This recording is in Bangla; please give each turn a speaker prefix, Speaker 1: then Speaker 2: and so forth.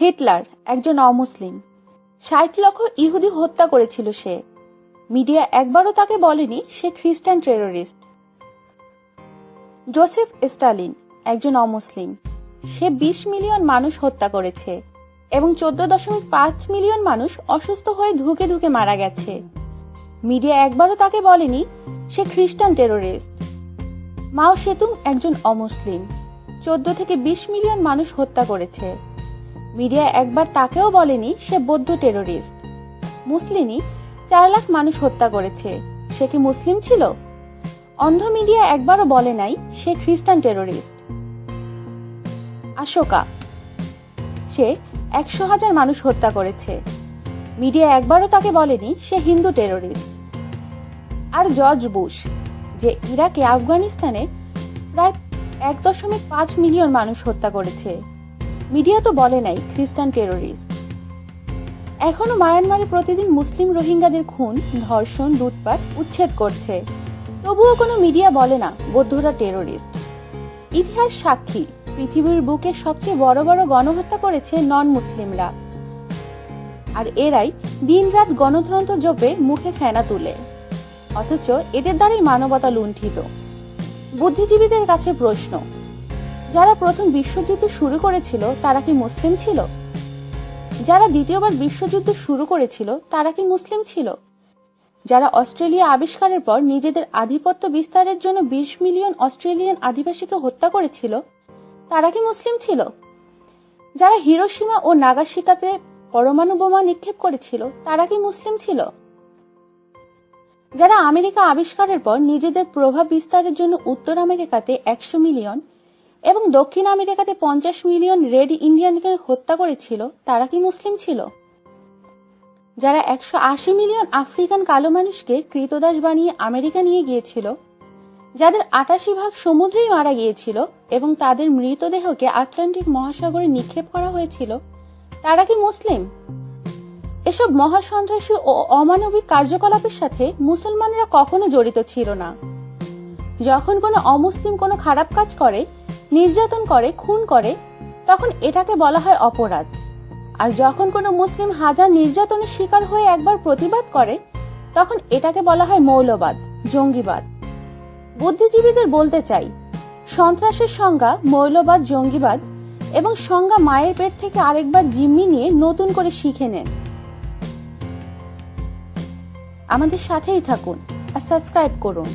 Speaker 1: হিটলার একজন অমুসলিম। ষাট লক্ষ ইহুদি হত্যা করেছিল সে। মিডিয়া একবারও তাকে বলেনি সে খ্রিস্টান টেরোরিস্ট। জোসেফ স্টালিন একজন অমুসলিম। সে বিশ মিলিয়ন মানুষ হত্যা করেছে এবং চোদ্দ দশমিক পাঁচ মিলিয়ন মানুষ অসুস্থ হয়ে ধুকে ধুকে মারা গেছে। মিডিয়া একবারও তাকে বলেনি সে খ্রিস্টান টেরোরিস্ট। মাও সেতুং একজন অমুসলিম। চোদ্দ থেকে বিশ মিলিয়ন মানুষ হত্যা করেছে। মিডিয়া একবার তাকেও বলেনি সে বৌদ্ধ টেরোরিস্ট। মুসলিমই চার লাখ মানুষ হত্যা করেছে। সে কি মুসলিম ছিল? অন্ধ মিডিয়া একবারও বলে নাই সে খ্রিস্টান টেরোরিস্ট। আশোকা, সে একশো হাজার মানুষ হত্যা করেছে। মিডিয়া একবারও তাকে বলেনি সে হিন্দু টেরোরিস্ট। আর জর্জ বুশ, যে ইরাকে, আফগানিস্তানে প্রায় এক দশমিক পাঁচ মিলিয়ন মানুষ হত্যা করেছে। মিডিয়া তো বলে নাই, খ্রিস্টান টেরোরিস্ট। এখনও মায়ানমারে প্রতিদিন মুসলিম রোহিঙ্গাদের খুন, ধর্ষণ, লুটপাট, উচ্ছেদ করছে। তবুও কোনো মিডিয়া বলে না, বৌদ্ধরা টেরোরিস্ট। ইতিহাস সাক্ষী, পৃথিবীর বুকে সবচেয়ে বড় বড় গণহত্যা করেছে নন মুসলিমরা আর এরাই দিনরাত গণতন্ত্র জপে মুখে ফেনা তুলে। অথচ এদের দ্বারাই মানবতা লুণ্ঠিত। বুদ্ধিজীবীদের কাছে প্রশ্ন যারা প্রথম বিশ্বযুদ্ধ শুরু করেছিল, তারা কি মুসলিম ছিল? যারা দ্বিতীয়বার বিশ্বযুদ্ধ শুরু করেছিল, তারা কি মুসলিম ছিল? যারা অস্ট্রেলিয়া আবিষ্কারের পর নিজেদের আধিপত্য বিস্তারের জন্য বিশ মিলিয়ন অস্ট্রেলিয়ান আদিবাসীকে হত্যা করেছিল, তারা কি মুসলিম ছিল? যারা হিরোসীমা ও নাগাশিকাতে পরমাণু বোমা নিক্ষেপ করেছিল, তারা কি মুসলিম ছিল? যারা আমেরিকা আবিষ্কারের পর নিজেদের প্রভাব বিস্তারের জন্য উত্তর আমেরিকাতে একশো মিলিয়ন এবং দক্ষিণ আমেরিকাতে পঞ্চাশ মিলিয়ন রেড ইন্ডিয়ানকে হত্যা করেছিল, তারা কি মুসলিম ছিল? যারা একশো আশি মিলিয়ন আফ্রিকান কালো মানুষকে কৃতদাস বানিয়ে আমেরিকা নিয়ে গিয়েছিল, যাদের আটাশি ভাগ সমুদ্রেই মারা গিয়েছিল এবং তাদের মৃতদেহকে আটলান্টিক মহাসাগরে নিক্ষেপ করা হয়েছিল, তারা কি মুসলিম? এসব মহাসন্ত্রাসী ও অমানবিক কার্যকলাপের সাথে মুসলমানরা কখনো জড়িত ছিল না। যখন কোনো অমুসলিম কোনো খারাপ কাজ করে নির্যাতন করে, খুন করে, তখন এটাকে বলা হয় অপরাধ। আর যখন কোনো মুসলিম হাজার নির্যাতনের শিকার হয়ে একবার প্রতিবাদ করে, তখন এটাকে বলা হয় মৌলবাদ, জঙ্গিবাদ। বুদ্ধিজীবীদের বলতে চাই, সন্ত্রাসের সংজ্ঞা মৌলবাদ, জঙ্গিবাদ এবং সংজ্ঞা মায়ের পেট থেকে আরেকবার জিম্মি নিয়ে নতুন করে শিখে নেন। আমাদের সাথেই থাকুন আর সাবস্ক্রাইব করুন।